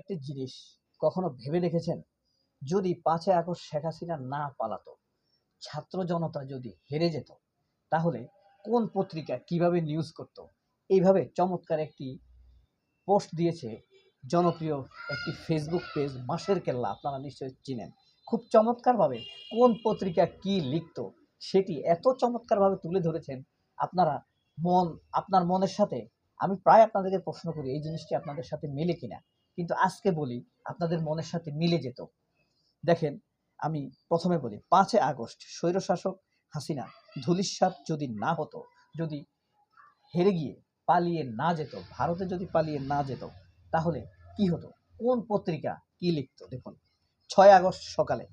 একটি জিনিস কখনো ভেবে দেখেছেন? যদি পাঁচে আগস্ট শেখ হাসিনা না পালাতো, ছাত্র জনতা যদি হেরে যেত, তাহলে কোন পত্রিকা কীভাবে নিউজ করত? এইভাবে চমৎকার একটি পোস্ট দিয়েছে জনপ্রিয় একটি ফেসবুক পেজ মাসের কেল্লা, আপনারা নিশ্চয়ই চিনেন। খুব চমৎকারভাবে কোন পত্রিকা কি লিখতো, সেটি এত চমৎকারভাবে তুলে ধরেছেন, আপনারা মন, আপনার মনের সাথে আমি প্রায় আপনাদেরকে প্রশ্ন করি, এই জিনিসটি আপনাদের সাথে মেলে কিনা? কিন্তু আজকে বলি, আপনাদের মনের সাথে মিলে যেত। দেখেন, আমি প্রথমে বলি পাঁচে আগস্ট, স্বৈরশাসক হাসিনা ধুলিস্বাদ যদি না হতো, যদি হেরে গিয়ে পালিয়ে না যেত, ভারতে যদি পালিয়ে না যেত, তাহলে কি হতো? কোন পত্রিকা কি লিখত? দেখুন, ছয় আগস্ট সকালে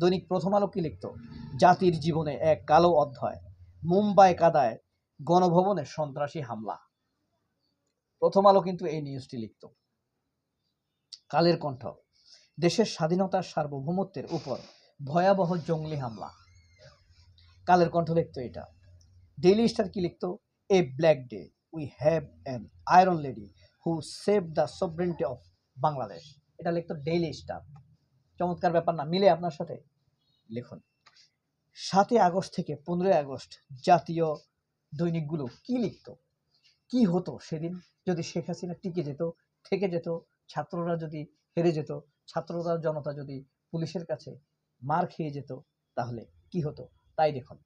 দৈনিক প্রথম আলো কি লিখতো? জাতির জীবনে এক কালো অধ্যায়, মুম্বাই কাদায় গণভবনে সন্ত্রাসী হামলা। প্রথম আলো কিন্তু এই নিউজটি লিখত। কালের কণ্ঠ। দেশের স্বাধীনতার সার্বভৌমত্বের উপর ভয়াবহ জঙ্গলি হামলা। কালের কণ্ঠ লিখত এটা। ডেইলি স্টার কি লিখত? A black day we have an iron lady who save the sovereignty of Bangladesh এটা লিখত ডেইলি স্টার চমৎকার ব্যাপার না, মিলে আপনার সাথে? লিখুন। সাতই আগস্ট থেকে পনেরোই আগস্ট জাতীয় দৈনিকগুলো কি লিখতো? কি হতো সেদিন? যদি শেখ হাসিনা টিকে যেত, থেকে যেত ছাত্ররা যদি হেরে যেত, ছাত্ররা, জনতা যদি পুলিশের কাছে মার খেয়ে যেত, তাহলে কি হতো? তাই দেখুন।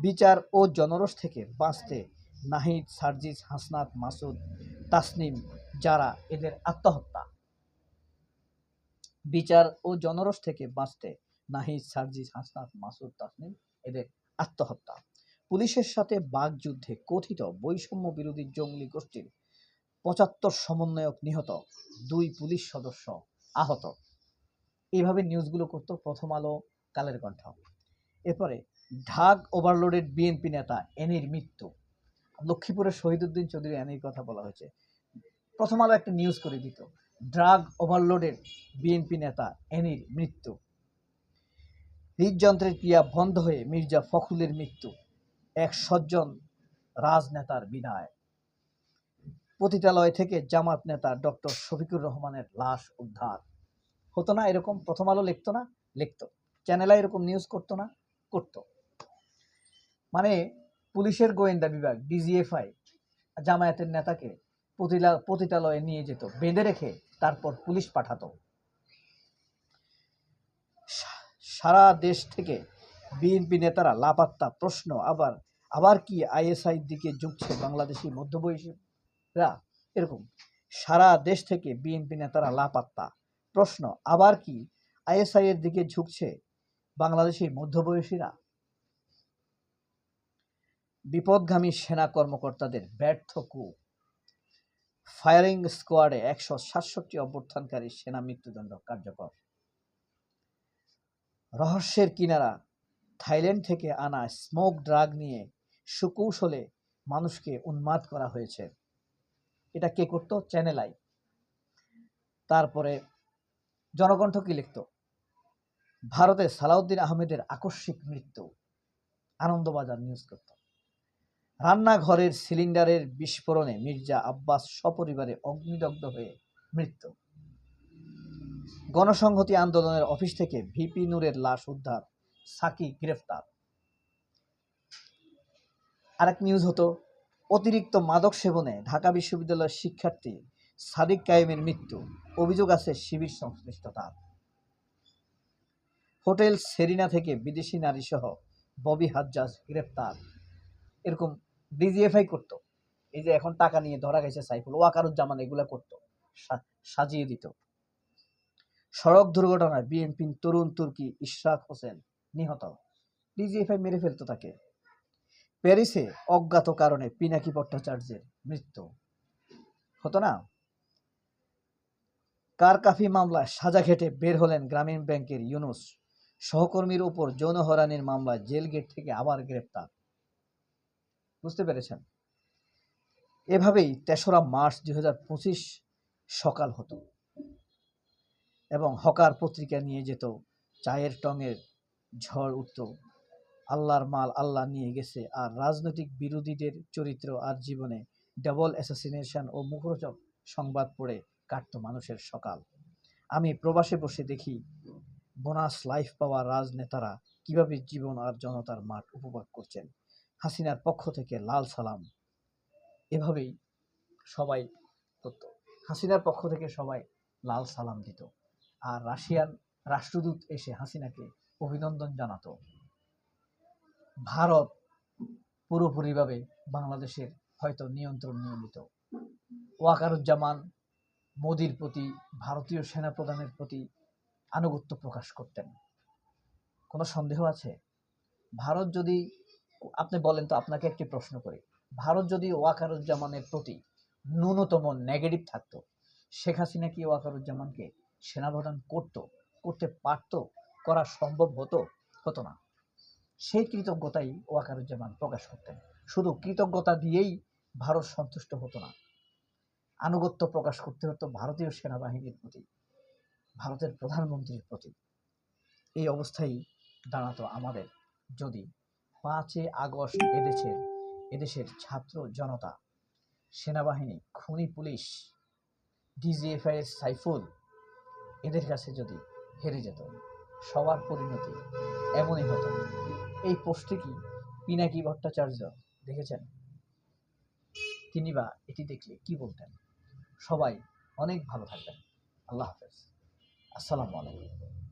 বিচার ও জনরস থেকে বাঁচতে নাহিদ, সার্জিস, হাসনাত, মাসুদ, তাসনিম যারা এদের আত্মহত্যা। বিচার ও জনরস থেকে বাঁচতে নাহিদ, সার্জিস, হাসনাত, মাসুদ, তাসনিম এদের আত্মহত্যা। পুলিশের সাথে বাগযুদ্ধে কথিত বৈষম্য বিরোধী জঙ্গলি গোষ্ঠীর পঁচাত্তর সমন্বয়ক নিহত, দুই পুলিশ সদস্য আহত। এইভাবে নিউজগুলো করতো প্রথম আলো, কালের কণ্ঠ। এরপরে ঢাক ওভারলোডেড বিএনপি নেতা এনির মৃত্যু। লক্ষ্মীপুরের শহীদুদ্দিন চৌধুরী এনির কথা বলা হয়েছে। প্রথম আলো একটা নিউজ করে দিত ড্রাগ ওভারলোডের বিএনপি নেতা এনির মৃত্যু। হৃদযন্ত্রের ক্রিয়া বন্ধ হয়ে মির্জা ফখরুলের মৃত্যু। এক সজ্জন রাজনেতার বিদায়। পতিতালয় থেকে জামাত নেতা ডক্টর শফিকুর রহমানের লাশ উদ্ধার। হতো না এরকম? প্রথম আলো লিখতো না? লিখতো। চ্যানেলে এরকম নিউজ করতো না? করতো। মানে পুলিশের গোয়েন্দা বিভাগ ডিজিএফআই জামায়াতের নেতাকে পতিতালয়ে নিয়ে যেত, বেঁধে রেখে তারপর পুলিশ পাঠাতো। সারা দেশ থেকে বিএনপি নেতারা লাপাত্তা প্রশ্ন, আবার আবার কি আইএসআই দিকে ঝুঁকছে বাংলাদেশি মধ্যবয়সীরা এরকম। সারা দেশ থেকে বিএনপি নেতারা লাপাত্তা। প্রশ্ন, আবার কি আইএসআই এর দিকে ঝুঁকছে বাংলাদেশি মধ্যবয়সীরা? বিপদগামী সেনা কর্মকর্তাদের ব্যর্থ কু ফায়ারিং স্কোয়াডে একশো সাতষট্টি অভ্যর্থানকারী সেনা মৃত্যুদণ্ড কার্যকর। রহস্যের কিনারা, থাইল্যান্ড থেকে আনা স্মোক ড্রাগ নিয়ে সুকৌশলে মানুষকে উন্মাদ করা হয়েছে। এটা কে করতো? চ্যানেল আই তারপরে জনকণ্ঠ কি লিখত? ভারতে সালাউদ্দিন আহমেদের আকস্মিক মৃত্যু। আনন্দবাজার নিউজ করত। রান্নাঘরের সিলিন্ডারের বিস্ফোরণে মির্জা আব্বাস সপরিবারে অগ্নিদগ্ধ হয়ে মৃত্যু। গণসংহতি আন্দোলনের অফিস থেকে ভিপি নূরের লাশ উদ্ধার সাকি গ্রেফতার। আরেক নিউজ হতো অতিরিক্ত মাদক সেবনে ঢাকা বিশ্ববিদ্যালয়ের শিক্ষার্থী সাদিক কায়েমের মৃত্যু। অভিযোগ আছে শিবির সংশ্লিষ্টতার। হোটেল সেরিনা থেকে বিদেশি নারী সহ ববি হাজ্জাজ গ্রেফতার এরকম ডিজিএফআই করত। এই যে এখন টাকা নিয়ে ধরা গেছে সাইফুল, ওয়াকারুজ্জামান এগুলা করত। সাজিয়ে দিত। সড়ক দুর্ঘটনায় বিএনপির তরুণ তুর্কি ইশরাক হোসেন নিহত। ডিজিএফআই মেরে ফেলতো তাকে। প্যারিসে অজ্ঞাত কারণে পিনাকি ভট্টাচার্যের মৃত্যু। হতো না? কারকাফি মামলায় সাজা খেটে বের হলেন গ্রামীণ ব্যাংকের ইউনুস। সহকর্মীর উপর যৌন হয়রানির মামলায় জেল গেট থেকে আবার গ্রেপ্তার। বুঝতে পেরেছেন? এভাবেই তেসরা মার্চ দুই হাজার পঁচিশ সকাল হতো এবং হকার পত্রিকা নিয়ে যেত চায়ের টঙের ঝড় উঠত। আল্লাহর মাল আল্লাহ নিয়ে গেছে। আর রাজনৈতিক বিরোধীদের চরিত্র আর জীবনে ডাবল অ্যাসাসিনেশন ও মুখরোচক সংবাদ পড়ে কাটতো মানুষের সকাল। আমি প্রবাসে বসে দেখি, বোনাস লাইফ পাওয়া রাজনেতারা কীভাবে জীবন আর জনতার মাঠ উপভোগ করছেন? হাসিনার পক্ষ থেকে লাল সালাম। এভাবেই সবাই করত। হাসিনার পক্ষ থেকে সবাই লাল সালাম দিত। আর রাশিয়ান রাষ্ট্রদূত এসে হাসিনাকে অভিনন্দন জানাতো। ভারত পুরোপুরিভাবে বাংলাদেশের হয়তো নিয়ন্ত্রণ নিয়ে নিত ওয়াকারুজ্জামান মোদির প্রতি, ভারতীয় সেনাপ্রধানের প্রতি আনুগত্য প্রকাশ করতেন। কোনো সন্দেহ আছে? ভারত যদি, আপনি বলেন তো আপনাকে একটি প্রশ্ন করি। ভারত যদি ওয়াকারুজ্জামানের প্রতি ন্যূনতম নেগেটিভ থাকত, শেখ হাসিনা কি ওয়াকারুজ্জামানকে সেনাপ্রদান করতো, করতে পারতো, করা সম্ভব হতো? হতো না। সেই কৃতজ্ঞতাই ওয়াকারুজ্জামান প্রকাশ করতেন। শুধু কৃতজ্ঞতা দিয়েই ভারত সন্তুষ্ট হতো না। আনুগত্য প্রকাশ করতে হতো ভারতীয় সেনাবাহিনীর প্রতি, ভারতের প্রধানমন্ত্রীর প্রতি। এই অবস্থায় দাঁড়াতো আমাদের যদি পাঁচই আগস্ট এদেশের এদেশের ছাত্র জনতা, সেনাবাহিনী, খুনি পুলিশ, ডিজিএফআই সাইফুল এদের কাছে যদি হেরে যেত, সবার পরিণতি এমনই হতো। এই পোস্টে কি পিনাকি ভট্টাচার্য দেখেছেন? তিনি বা এটি দেখলে কি বলতেন? সবাই অনেক ভালো থাকবেন। আল্লাহ হাফেজ। আসসালামু আলাইকুম।